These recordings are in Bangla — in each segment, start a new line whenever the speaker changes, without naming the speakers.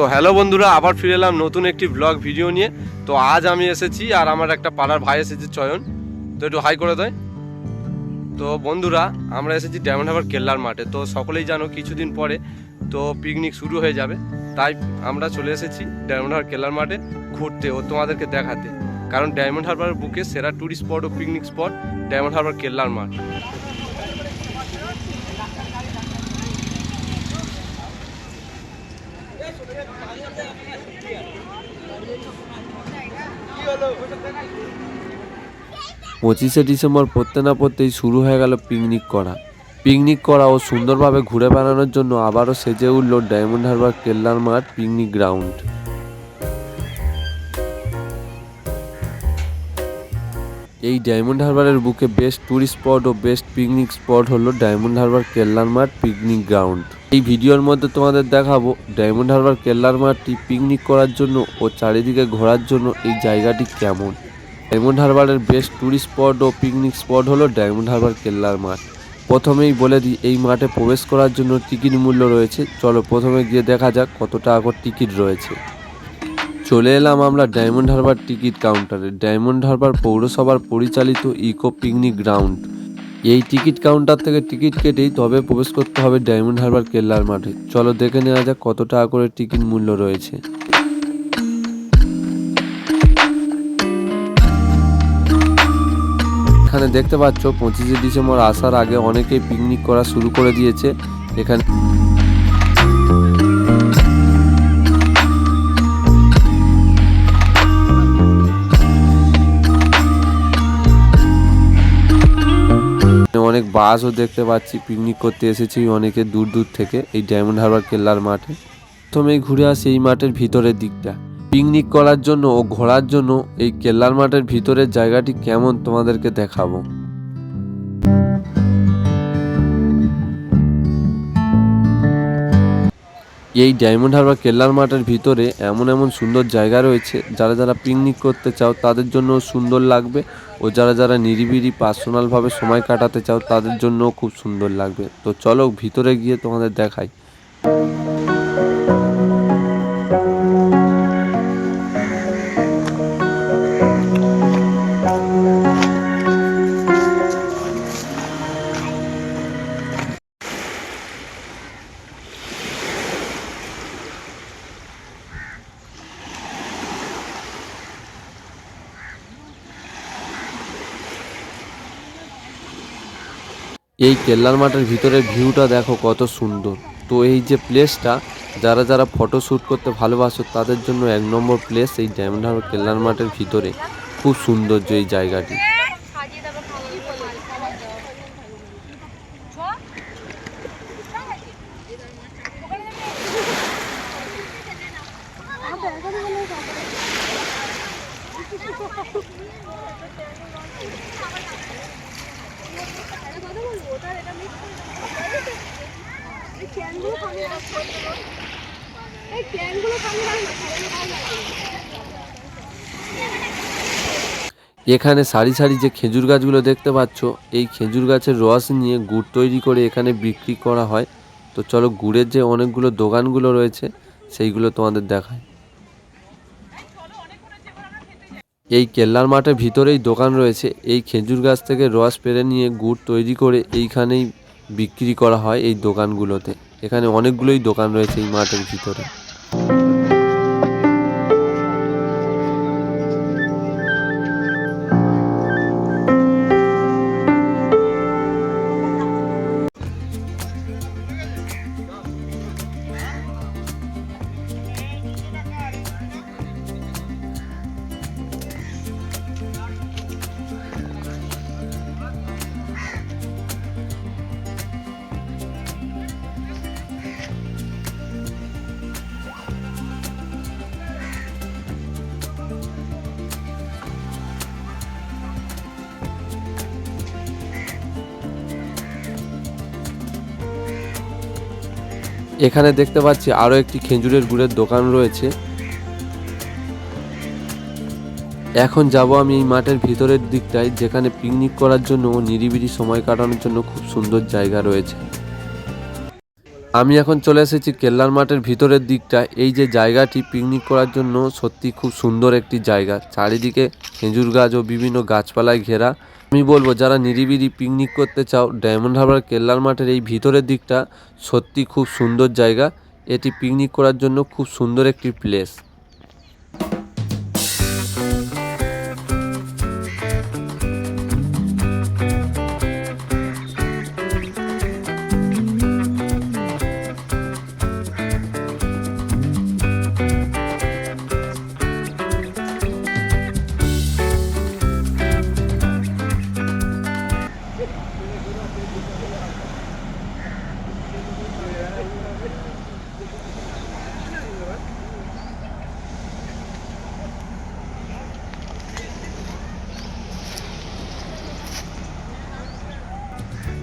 সো হ্যালো বন্ধুরা, আবার ফিরে এলাম নতুন একটি ব্লগ ভিডিও নিয়ে। তো আজ আমি এসেছি আর আমার একটা পাড়ার ভাই এসেছে, চয়ন। তো একটু হাই করে দেয়। তো বন্ধুরা, আমরা এসেছি ডায়মন্ড হারবার কেল্লার মাঠে। তো সকলেই জানো কিছুদিন পরে তো পিকনিক শুরু হয়ে যাবে। তাই আমরা চলে এসেছি ডায়মন্ড হারবার কেল্লার মাঠে ঘুরতে ও তোমাদেরকে দেখাতে। কারণ ডায়মন্ড হারবার বুকে সেরা ট্যুরিস্ট স্পট ও পিকনিক স্পট ডায়মন্ড হারবার কেল্লার মাঠ।
পঁচিশে ডিসেম্বর পড়তে না পড়তেই শুরু হয়ে গেল পিকনিক করা। পিকনিক করা ও সুন্দরভাবে ঘুরে বেড়ানোর জন্য আবারও সেজে উঠল ডায়মন্ড হারবার কেল্লার মাঠ পিকনিক গ্রাউন্ড। এই ডায়মন্ড হারবারের বুকে বেস্ট ট্যুরিস্ট স্পট ও বেস্ট পিকনিক স্পট হলো ডায়মন্ড হারবার কেল্লার মাঠ পিকনিক গ্রাউন্ড এই ভিডিওর মধ্যে তোমাদের দেখাবো ডায়মন্ড হারবার কেল্লার মাঠটি পিকনিক করার জন্য ও চারিদিকে ঘোরার জন্য এই জায়গাটি কেমন। ডায়মন্ড হারবারের বেস্ট ট্যুরিস্ট স্পট ও পিকনিক স্পট হলো ডায়মন্ড হারবার কেল্লার মাঠ। প্রথমেই বলে দিই, এই মাঠে প্রবেশ করার জন্য টিকিট মূল্য রয়েছে। চলো প্রথমে গিয়ে দেখা যাক কত টাকা টিকিট রয়েছে। চলে এলাম আমরা ডায়মন্ড হারবার টিকিট কাউন্টারে ডায়মন্ড হারবার পৌরসভার পরিচালিত ইকো পিকনিক গ্রাউন্ড এই টিকিট কাউন্টার থেকে টিকিট কেটেই তবে প্রবেশ করতে হবে ডায়মন্ড হারবার কেল্লার মাঠে। চলো দেখে নেওয়া যাক কত টাকা করে টিকিট মূল্য রয়েছে। এখানে দেখতে পাচ্ছ, পঁচিশে ডিসেম্বর আসার আগে অনেকেই পিকনিক করা শুরু করে দিয়েছে। এখানে অনেক বাসও দেখতে পাচ্ছি পিকনিক করতে এসেছি অনেকে দূর দূর থেকে এই ডায়মন্ড হারবার কেল্লার মাঠে। প্রথমেই ঘুরে আসি এই মাঠের ভিতরের দিকটা। পিকনিক করার জন্য ও ঘোরার জন্য এই কেল্লার মাঠের ভিতরের জায়গাটি কেমন তোমাদেরকে দেখাবো। এই ডায়মন্ড হারবার কেল্লার মাঠের ভিতরে এমন এমন সুন্দর জায়গা রয়েছে, যারা যারা পিকনিক করতে চাও তাদের জন্য সুন্দর লাগবে ও যারা যারা নিরিবিলি পার্সোনালভাবে সময় কাটাতে চাও তাদের জন্য খুব সুন্দর লাগবে। তো চলো ভিতরে গিয়ে তোমাদের দেখাই। এই কেল্লার মাঠের ভিতরের ভিউটা দেখো কত সুন্দর। তো এই যে প্লেসটা যারা যারা ফটো শ্যুট করতে ভালোবাসো, তাদের জন্য এক নম্বর প্লেস এই ডায়মন্ড হারবার কেল্লার মাঠের ভিতরে। খুব সৌন্দর্য এই জায়গাটি। এখানে সারি সারি যে খেজুর গাছগুলো দেখতে পাচ্ছ, এই খেজুর গাছের রস নিয়ে গুড় তৈরি করে এখানে বিক্রি করা হয়। তো চলো গুড়ের যে অনেকগুলো দোকানগুলো রয়েছে, সেইগুলো তোমাদের দেখায় এই কেল্লার মাঠের ভিতরেই দোকান রয়েছে। এই খেজুর গাছ থেকে রস পেরে নিয়ে গুড় তৈরি করে এইখানেই বিক্রি করা হয় এই দোকানগুলোতে। এখানে অনেকগুলোই দোকান রয়েছে এই মাঠের ভিতরে। এখানে দেখতে পাচ্ছি আরও একটি খেজুরের গুড়ের দোকান রয়েছে। এখন যাব আমি এই মাঠের ভিতরের দিকটায়, যেখানে পিকনিক করার জন্য ও নিরিবিলি সময় কাটানোর জন্য খুব সুন্দর জায়গা রয়েছে। আমি এখন চলে এসেছি কেল্লার মাঠের ভিতরের দিকটা। এই যে জায়গাটি পিকনিক করার জন্য সত্যি খুব সুন্দর একটি জায়গা। চারিদিকে খেজুর গাছ ও বিভিন্ন গাছপালায় ঘেরা। আমি বলব, যারা নিরিবিলি পিকনিক করতে চাও ডায়মন্ড হারবার কেল্লার মাঠের এই ভিতরের দিকটা সত্যি খুব সুন্দর জায়গা। এটি পিকনিক করার জন্য খুব সুন্দর একটি প্লেস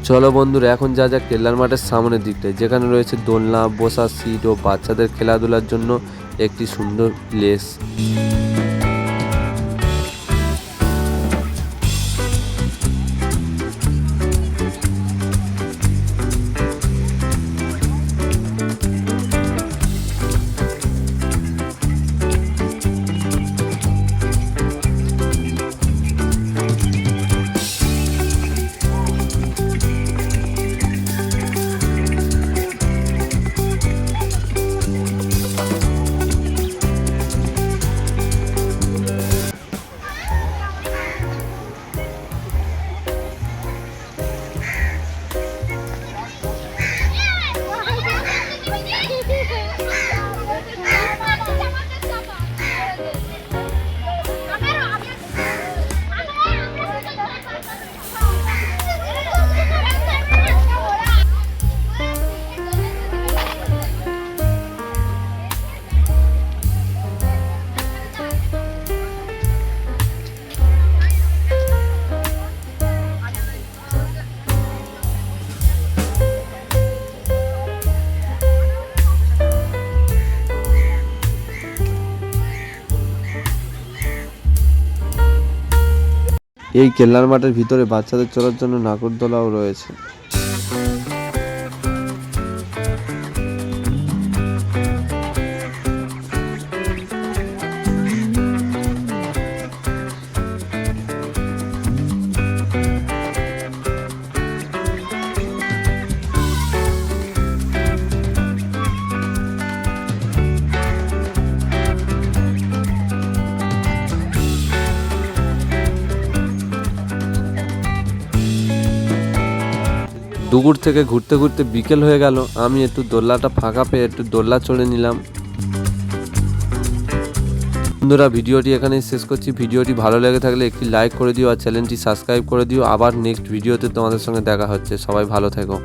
চলো বন্ধুরা, এখন যা যা কেল্লার মাঠের সামনের দিকটায়। যেখানে রয়েছে দোলনা বসা সিট ও বাচ্চাদের খেলাধুলার জন্য একটি সুন্দর প্লেস এই খেলনার মাঠের ভিতরে বাচ্চাদের চড়ার জন্য নাগরদোলাও রয়েছে। দুপুর থেকে ঘুরতে ঘুরতে বিকেল হয়ে গেল। আমি একটু দোল্লাটা ফাঁকা পেয়ে একটু দোল্লা চড়ে নিলাম। বন্ধুরা, ভিডিওটি এখানেই শেষ করছি। ভিডিওটি ভালো লেগে থাকলে একটি লাইক করে দিও আর চ্যানেলটি সাবস্ক্রাইব করে দিও। আবার নেক্সট ভিডিওতে তোমাদের সঙ্গে দেখা হচ্ছে। সবাই ভালো থেকো।